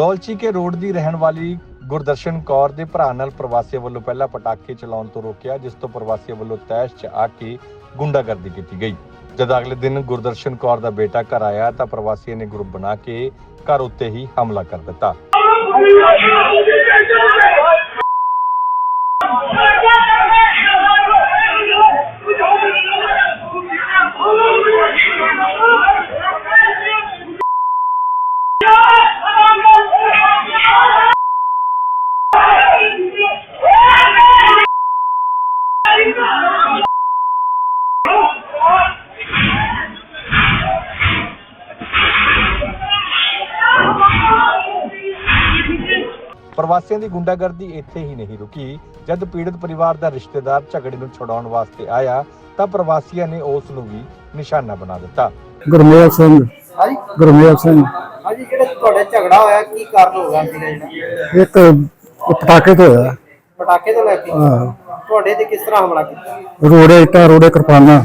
ਦੌਲਚੀ ਕੇ road ਦੀ ਰਹਿਣ ਵਾਲੀ ਗੁਰਦਰਸ਼ਨ ਕੌਰ ਦੇ ਭਰਾ ਨਾਲ ਪ੍ਰਵਾਸੀਆਂ ਵੱਲੋਂ ਪਹਿਲਾਂ ਪਟਾਕੇ ਚਲਾਉਣ ਤੋਂ ਰੋਕਿਆ, ਜਿਸ ਤੋਂ ਪ੍ਰਵਾਸੀ ਵੱਲੋਂ ਤੈਸ਼ 'ਚ ਆ ਕੇ ਗੁੰਡਾਗਰਦੀ ਕੀਤੀ ਗਈ। ਜਦ ਅਗਲੇ ਦਿਨ ਗੁਰਦਰਸ਼ਨ ਕੌਰ ਦਾ ਬੇਟਾ ਘਰ ਆਇਆ ਤਾਂ ਪ੍ਰਵਾਸੀਆਂ ਨੇ ਗਰੁੱਪ ਬਣਾ ਕੇ ਘਰ ਉੱਤੇ ਹੀ ਹਮਲਾ ਕਰ ਦਿੱਤਾ। ਪ੍ਰਵਾਸੀਆਂ ਦੀ ਗੁੰਡਾਗਰਦੀ ਇੱਥੇ ਹੀ ਨਹੀਂ ਰੁਕੀ। ਜਦ ਪੀੜਤ ਪਰਿਵਾਰ ਦਾ ਰਿਸ਼ਤੇਦਾਰ ਝਗੜੇ ਨੂੰ ਛੁਡਾਉਣ ਵਾਸਤੇ ਆਇਆ ਤਾਂ ਪ੍ਰਵਾਸੀਆਂ ਨੇ ਉਸ ਨੂੰ ਵੀ ਨਿਸ਼ਾਨਾ ਬਣਾ ਦਿੱਤਾ। ਗੁਰਮੇਲ ਸਿੰਘ। ਹਾਂਜੀ। ਗੁਰਮੇਲ ਸਿੰਘ। ਹਾਂਜੀ ਜਿਹੜਾ ਤੁਹਾਡਾ ਝਗੜਾ ਹੋਇਆ ਕੀ ਕਾਰਨ ਹੋ ਗਿਆ ਜਿਹੜਾ? ਇੱਕ ਪਟਾਕੇ ਤੋਂ ਹੋਇਆ। ਪਟਾਕੇ ਤੋਂ ਲੈ ਕੇ? ਹਾਂ। ਤੁਹਾਡੇ ਤੇ ਕਿਸ ਤਰ੍ਹਾਂ ਹਮਲਾ ਕੀਤਾ? ਰੋੜੇ ਇੱਟਾਂ ਰੋੜੇ ਕਿਰਪਾਨਾਂ।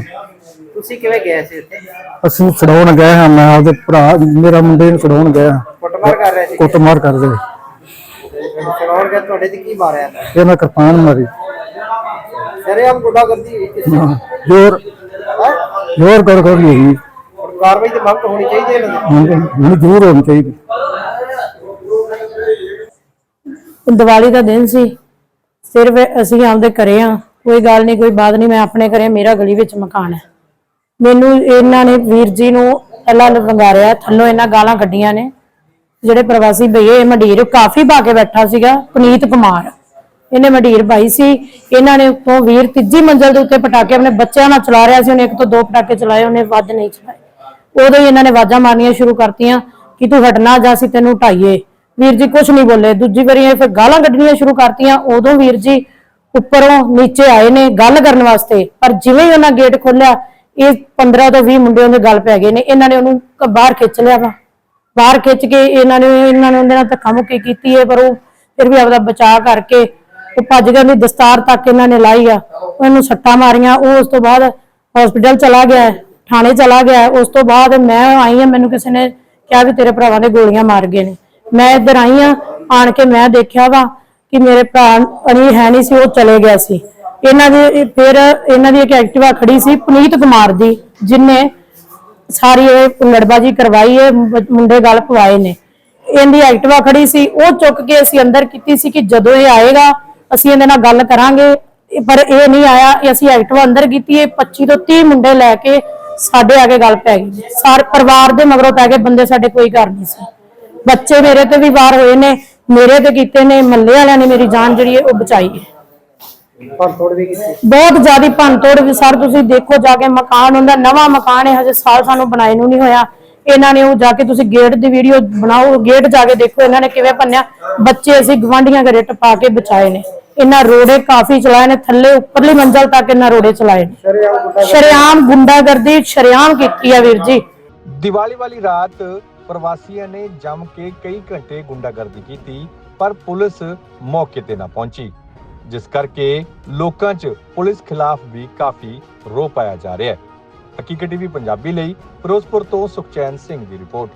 ਤੁਸੀਂ ਕਿਵੇਂ ਗਏ ਸੀ ਉੱਥੇ? ਅਸੀਂ ਛਡਾਉਣ ਗਏ ਹਾਂ ਮੈਂ ਆਪਦੇ ਭਰਾ ਮੇਰਾ ਮੁੰਡੇ ਨੂੰ ਛਡਾਉਣ ਗਿਆ ਕੁੱਟਮਾਰ ਕਰ ਰਹੇ ਸੀ? ਕੁੱਟਮਾਰ ਕਰਦੇ ਤੁਹਾਡੇ ਤੇ ਕੀ ਮਾਰਿਆ? ਇਹਨਾਂ ਕਿਰਪਾਨ ਮਾਰੀ। ਸਰੇਆਮ ਗੁੰਡਾਗਰਦੀ ਹੋਈ ਕਿਸੇ ਹਾਂ, ਜ਼ੋਰ? ਜ਼ੋਰ ਕਰ ਕਰ ਲਈ ਹੁਣ ਕਾਰਵਾਈ ਦੀ ਮੰਗ ਹੋਣੀ ਚਾਹੀਦੀ ਹੈ ਇਹਨਾਂ ਦੀ? ਹੁਣ ਜ਼ਰੂਰ ਹੋਣੀ ਚਾਹੀਦੀ। ਦੀਵਾਲੀ ਦਾ ਦਿਨ ਸੀ। ਸਿਰਫ ਅਸੀਂ ਆਪਦੇ ਘਰੇ ਆ ਕੋਈ ਗੱਲ ਨਹੀਂ ਕੋਈ ਬਾਤ ਨਹੀਂ। ਮੈਂ ਆਪਣੇ ਘਰੇ ਮੇਰਾ ਗਲੀ ਵਿੱਚ ਮਕਾਨ ਹੈ। ਮੈਨੂੰ ਇਹਨਾਂ ਨੇ ਵੀਰ ਜੀ ਨੂੰ ਪਹਿਲਾਂ ਵੰਗਾਰਿਆ ਥੱਲੋਂ ਇਹਨਾਂ ਗਾਲਾਂ ਕੱਢੀਆਂ ਨੇ। ਜਿਹੜੇ ਪ੍ਰਵਾਸੀ ਭਈਏ ਮਡੀਰ ਕਾਫੀ ਪਾ ਕੇ ਬੈਠਾ ਸੀਗਾ, ਪੁਨੀਤ ਕੁਮਾਰ। ਇਹਨੇ ਮਡੀਰ ਪਾਈ ਸੀ। ਇਹਨਾਂ ਨੇ ਉੱਤੋਂ ਵੀਰ ਤੀਜੀ ਮੰਜ਼ਲ ਦੇ ਉੱਤੇ ਪਟਾਕੇ ਆਪਣੇ ਬੱਚਿਆਂ ਨਾਲ ਚਲਾ ਰਿਹਾ ਸੀ। ਉਹਨੇ ਇੱਕ ਤੋਂ ਦੋ ਪਟਾਕੇ ਚਲਾਏ, ਉਹਨੇ ਵੱਧ ਨਹੀਂ ਚਲਾਏ। ਉਦੋਂ ਹੀ ਇਹਨਾਂ ਨੇ ਆਵਾਜ਼ਾਂ ਮਾਰਨੀਆਂ ਸ਼ੁਰੂ ਕਰਤੀਆਂ ਕਿ ਤੂੰ ਹਟਣਾ ਜਾਂ ਅਸੀਂ ਤੈਨੂੰ ਢਾਈਏ। ਵੀਰ ਜੀ ਕੁਝ ਨਹੀਂ ਬੋਲੇ। ਦੂਜੀ ਵਾਰੀ ਇਹ ਫਿਰ ਗਾਲਾਂ ਕੱਢਣੀਆਂ ਸ਼ੁਰੂ ਕਰਤੀਆਂ। ਉਦੋਂ ਵੀਰ ਜੀ ਉੱਪਰੋਂ ਨੀਚੇ ਆਏ ਨੇ ਗੱਲ ਕਰਨ ਵਾਸਤੇ। ਪਰ ਜਿਵੇਂ ਹੀ ਉਹਨਾਂ ਗੇਟ ਖੋਲਿਆ ਇਹ 15 ਤੋਂ 20 ਮੁੰਡੇ ਉਹਦੇ ਗੱਲ ਪੈ ਗਏ ਨੇ। ਇਹਨਾਂ ਨੇ ਉਹਨੂੰ ਬਾਹਰ ਖਿੱਚ ਲਿਆ ਵਾ। ਬਾਹਰ ਖਿੱਚ ਕੇ ਇਹਨਾਂ ਨੇ ਇਹਨਾਂ ਨੇ ਉਹਦੇ ਨਾਲ ਧੱਕਾ ਮੁੱਕੀ ਕੀਤੀ ਹੈ, ਪਰ ਉਹ ਫਿਰ ਵੀ ਆਪਦਾ ਬਚਾਅ ਕਰਕੇ ਉਹ ਭੱਜ ਗਿਆ ਦੀ ਦਸਤਾਰ ਤੱਕ ਇਹਨਾਂ ਨੇ ਲਾਈ ਆ। ਉਹਨੂੰ ਸੱਟਾਂ ਮਾਰੀਆਂ, ਉਹ ਉਸ ਤੋਂ ਬਾਅਦ ਹਸਪੀਟਲ ਚਲਾ ਗਿਆ, ਥਾਣੇ ਚਲਾ ਗਿਆ। ਉਸ ਤੋਂ ਬਾਅਦ ਮੈਂ ਆਈ ਆ ਮੈਨੂੰ ਕਿਸੇ ਨੇ ਕਿਹਾ ਵੀ ਤੇਰੇ ਭਰਾਵਾਂ ਦੇ ਗੋਲੀਆਂ ਮਾਰ ਗਏ ਨੇ। ਮੈਂ ਇੱਧਰ ਆਈ ਆ ਆਣ ਕੇ ਮੈਂ ਦੇਖਿਆ ਵਾ ਕਿ ਮੇਰੇ ਭਰਾ ਅਣੀ ਹੈ ਨਹੀਂ ਸੀ, ਉਹ ਚਲੇ ਗਿਆ ਸੀ। ਇਹਨਾਂ ਦੀ, ਫਿਰ ਇਹਨਾਂ ਦੀ ਇੱਕ ਐਕਟਿਵਾ ਖੜੀ ਸੀ, ਪੁਨੀਤ ਕੁਮਾਰ ਦੀ, ਜਿਨੇ ਸਾਰੀ ਇਹ ਲੜਬਾਜੀ ਕਰਵਾਈ ਹੈ ਮੁੰਡੇ ਗੱਲ ਪਵਾਏ ਨੇ। ਇਹਦੀ ਐਕਟਿਵਾ ਖੜੀ ਸੀ, ਉਹ ਚੁੱਕ ਕੇ ਅਸੀਂ ਅੰਦਰ ਕੀਤੀ ਸੀ ਕਿ ਜਦੋਂ ਇਹ ਆਏਗਾ, ਅਸੀਂ ਇਹਦੇ ਨਾਲ ਗੱਲ ਕਰਾਂਗੇ। ਪਰ ਇਹ ਨਹੀਂ ਆਇਆ, ਇਹ ਅਸੀਂ ਐਕਟਿਵਾ ਅੰਦਰ ਕੀਤੀ ਹੈ 25 ਤੋਂ 30 ਮੁੰਡੇ ਲੈ ਕੇ ਸਾਡੇ ਆ ਕੇ ਗੱਲ ਪੈ ਗਈ। ਸਾਰੇ ਪਰਿਵਾਰ ਦੇ ਮਗਰੋਂ ਪੈ ਗਏ ਬੰਦੇ ਸਾਡੇ ਕੋਈ ਘਰ ਨਹੀਂ ਸੀ। ਬੱਚੇ ਮੇਰੇ ਤੇ ਵੀ ਵਾਰ ਹੋਏ ਨੇ, ਮੇਰੇ ਤੇ ਕੀਤੇ ਨੇ ਮੱਲੇ ਵਾਲਿਆਂ ਨੇ ਮੇਰੀ ਜਾਨ ਜਿਹੜੀ ਹੈ ਉਹ ਬਚਾਈ ਹੈ। ਥੋੜੀ ਵੀ ਕੀਤੀ? ਬਹੁਤ ਜ਼ਿਆਦਾ ਭੰਨਤੋੜ ਵੀ ਸਰ ਤੁਸੀਂ ਦੇਖੋ ਜਾ ਕੇ ਮਕਾਨ ਹੁੰਦਾ ਨਵਾਂ ਮਕਾਨ ਹੈ ਹਜੇ ਸਾਲ ਸਾਨੂੰ ਬਣਾਏ ਨੂੰ ਨਹੀਂ ਹੋਇਆ। ਇਹਨਾਂ ਨੇ ਉਹ ਜਾ ਕੇ ਤੁਸੀਂ ਗੇਟ ਦੀ ਵੀਡੀਓ ਬਣਾਓ ਗੇਟ ਜਾ ਕੇ ਦੇਖੋ ਇਹਨਾਂ ਨੇ ਕਿਵੇਂ ਭੰਨਿਆ। ਬੱਚੇ ਅਸੀਂ ਗਵਾਂਢੀਆਂ ਘਰੇ ਟਪਾ ਕੇ ਬਚਾਏ ਨੇ। ਇਹਨਾਂ ਰੋੜੇ ਕਾਫੀ ਚਲਾਏ ਨੇ ਥੱਲੇ ਉੱਪਰਲੀ ਮੰਜ਼ਲ ਤੱਕ ਇਹਨਾਂ ਰੋੜੇ ਚਲਾਏ ਨੇ। ਸ਼ਰੇਆਮ ਗੁੰਡਾਗਰਦੀ ਸ਼ਰੇਆਮ ਕੀਤੀ ਆ ਵੀਰ ਜੀ। ਦੀਵਾਲੀ ਵਾਲੀ ਰਾਤ ਪ੍ਰਵਾਸੀਆਂ ਨੇ ਜੰਮ ਕੇ ਕਈ ਘੰਟੇ ਗੁੰਡਾਗਰਦੀ ਕੀਤੀ ਪਰ ਪੁਲਿਸ ਮੌਕੇ ਤੇ ਨਾ ਪਹੁੰਚੀ। ਜਿਸ ਕਰਕੇ ਲੋਕਾਂ 'ਚ ਪੁਲਿਸ ਖਿਲਾਫ ਵੀ ਕਾਫੀ ਰੋ ਪਾਇਆ ਜਾ ਰਿਹਾ ਹੈ। ਹਕੀਕਤ ਟੀਵੀ ਪੰਜਾਬੀ ਲਈ ਫਿਰੋਜ਼ਪੁਰ ਤੋਂ ਸੁਖਚੈਨ ਸਿੰਘ ਦੀ ਰਿਪੋਰਟ।